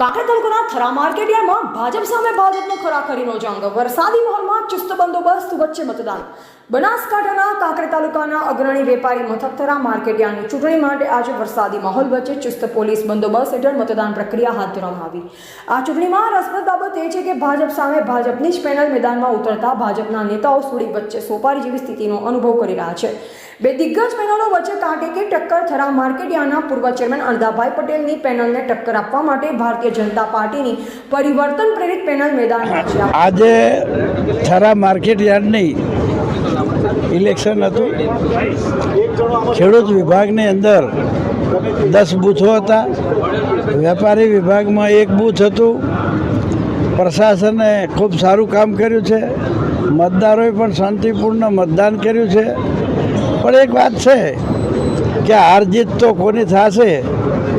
કાંકરા તાલુકાના થરા માર્કેટયાર્ડમાં ભાજપ સામે ભાજપનો ખરાખરીનો જંગ. વરસાદી માહોલમાં ચુસ્ત બંદોબસ્ત વચ્ચે મતદાન. બનાસકાંઠાના કાંકરે તાલુકાના અગ્રણી વેપારી મથકથરા માર્કેટિયાની માર્કેટયાર્ડની ચૂંટણી માટે આજે વરસાદી માહોલ વચ્ચે ચુસ્ત પોલીસ બંદોબસ્ત હેઠળ મતદાન પ્રક્રિયા હાથ ધરવામાં આવી. આ ચૂંટણીમાં રસપ્રદ બાબત એ છે કે ભાજપ સામે ભાજપની જ પેનલ મેદાનમાં ઉતરતા ભાજપના નેતાઓ સુડી વચ્ચે સોપારી જેવી સ્થિતિનો અનુભવ કરી રહ્યા છે. બે દિગ્ગજ પેનલો વચ્ચે કાંટે કે ટક્કર થરા માર્કેટિયાના પૂર્વ ચેરમેન અણધાભાઈ પટેલની પેનલને ટક્કર આપવા માટે ભારતીય જનતા પાર્ટીની પરિવર્તન પ્રેરિત પેનલ મેદાનમાં છે. આજે થરા માર્કેટ યાર્ડની ઇલેક્શન હતું. ખેડૂત વિભાગની અંદર દસ બૂથો હતા. વેપારી વિભાગમાં એક બૂથ હતું. પ્રશાસને ખૂબ સારું કામ કર્યું છે. મતદારોએ પણ શાંતિપૂર્ણ મતદાન કર્યું છે. પણ એક વાત છે કે હાર જીત તો કોની થશે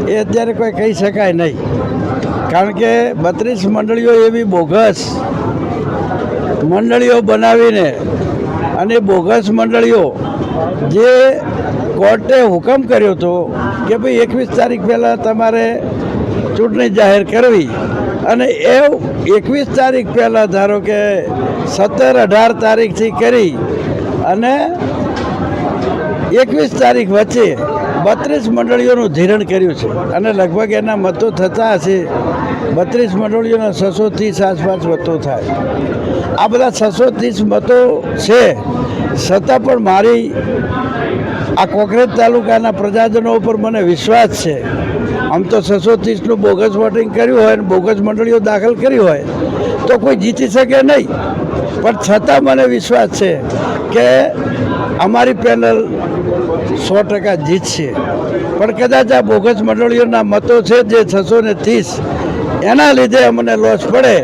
એ અત્યારે કોઈ કહી શકાય નહીં. કારણ કે બત્રીસ મંડળીઓ એવી બોગસ મંડળીઓ બનાવીને અને બોગસ મંડળીઓ જે કોર્ટે હુકમ કર્યો હતો કે ભાઈ એકવીસ તારીખ પહેલાં તમારે ચૂંટણી જાહેર કરવી અને એ એકવીસ તારીખ પહેલાં ધારો કે સત્તર અઢાર તારીખથી કરી અને એકવીસ તારીખ વચ્ચે બત્રીસ મંડળીઓનું ધિરણ કર્યું છે અને લગભગ એના મતો થતા હશે. બત્રીસ મંડળીઓના છસો ત્રીસ આસપાસ મતો થાય. આ બધા છસો ત્રીસ મતો છે. છતાં પણ મારી આ કોકરેજ તાલુકાના પ્રજાજનો ઉપર મને વિશ્વાસ છે. આમ તો છસો ત્રીસનું બોગસ વોટિંગ કર્યું હોય અને બોગસ મંડળીઓ દાખલ કરી હોય તો કોઈ જીતી શકે નહીં. પણ છતાં મને વિશ્વાસ છે કે અમારી પેનલ સો ટકા જીતશે પણ કદાચ આ બોગસ મંડળીઓના મતો છે જે છસો ને ત્રીસ એના લીધે અમને લોસ પડે,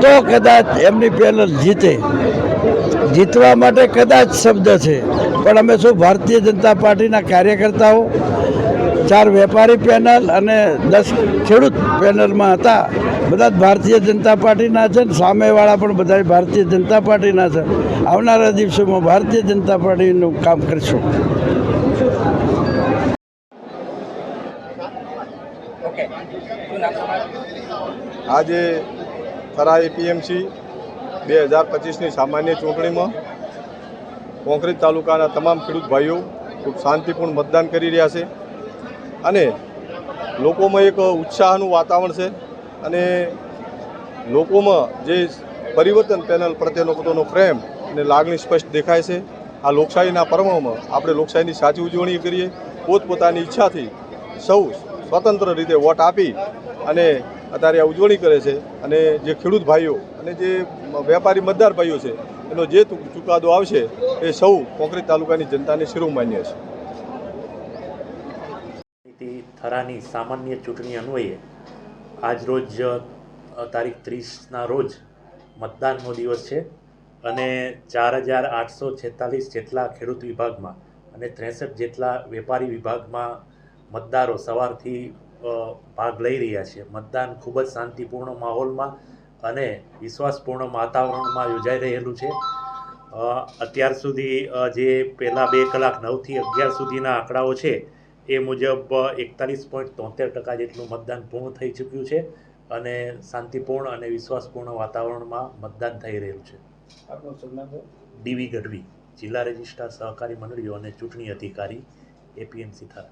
તો કદાચ એમની પેનલ જીતે. જીતવા માટે કદાચ શબ્દ છે, પણ અમે શું ભારતીય જનતા પાર્ટીના કાર્યકર્તાઓ, ચાર વેપારી પેનલ અને દસ ખેડૂત પેનલમાં હતા બધા જ ભારતીય જનતા પાર્ટીના છે ને સામેવાળા પણ બધા ભારતીય જનતા પાર્ટીના છે. આવનારા દિવસોમાં ભારતીય જનતા પાર્ટીનું કામ કરશું. આજે થરા એપીએમસી બે હજાર પચીસની સામાન્ય ચૂંટણીમાં કોંકરેજ તાલુકાના તમામ ખેડૂત ભાઈઓ ખૂબ શાંતિપૂર્ણ મતદાન કરી રહ્યા છે. અને લોકોમાં એક ઉત્સાહનું વાતાવરણ છે. અને લોકોમાં જે પરિવર્તન પેનલ પ્રત્યેનો પોતાનો પ્રેમ અને લાગણી સ્પષ્ટ દેખાય છે, આ લોકશાહીના પર્વમાં આપણે લોકશાહીની સાચી ઉજવણી કરીએ, પોતપોતાની ઈચ્છાથી સૌ સ્વતંત્ર રીતે વોટ આપી અને અત્યારે આ ઉજવણી કરે છે. અને જે ખેડૂત ભાઈઓ અને જે વેપારી મતદાર ભાઈઓ છે, એનો જે ચુકાદો આવશે, એ સૌ કોંકરી તાલુકાની જનતાને શિરોમાન્ય છે. થરાની સામાન્ય ચૂંટણી અન્વયે આજ રોજ તારીખ ત્રીસના રોજ મતદાનનો દિવસ છે અને ચાર હજાર આઠસો છેતાલીસ જેટલા ખેડૂત વિભાગમાં અને ત્રેસઠ જેટલા વેપારી વિભાગમાં મતદારો સવારથી ભાગ લઈ રહ્યા છે. મતદાન ખૂબ જ શાંતિપૂર્ણ માહોલમાં અને વિશ્વાસપૂર્ણ વાતાવરણમાં યોજાઈ રહેલું છે. અત્યાર સુધી જે પહેલાં બે કલાક નવથી અગિયાર સુધીના આંકડાઓ છે એ મુજબ એકતાલીસ પોઈન્ટ તોતેર ટકા જેટલું મતદાન પૂર્ણ થઈ ચૂક્યું છે અને શાંતિપૂર્ણ અને વિશ્વાસપૂર્ણ વાતાવરણમાં મતદાન થઈ રહ્યું છે. ડીવી ગઢવી જિલ્લા રજિસ્ટ્રાર સહકારી મંડળીઓ અને ચૂંટણી અધિકારી એપીએમસી થરા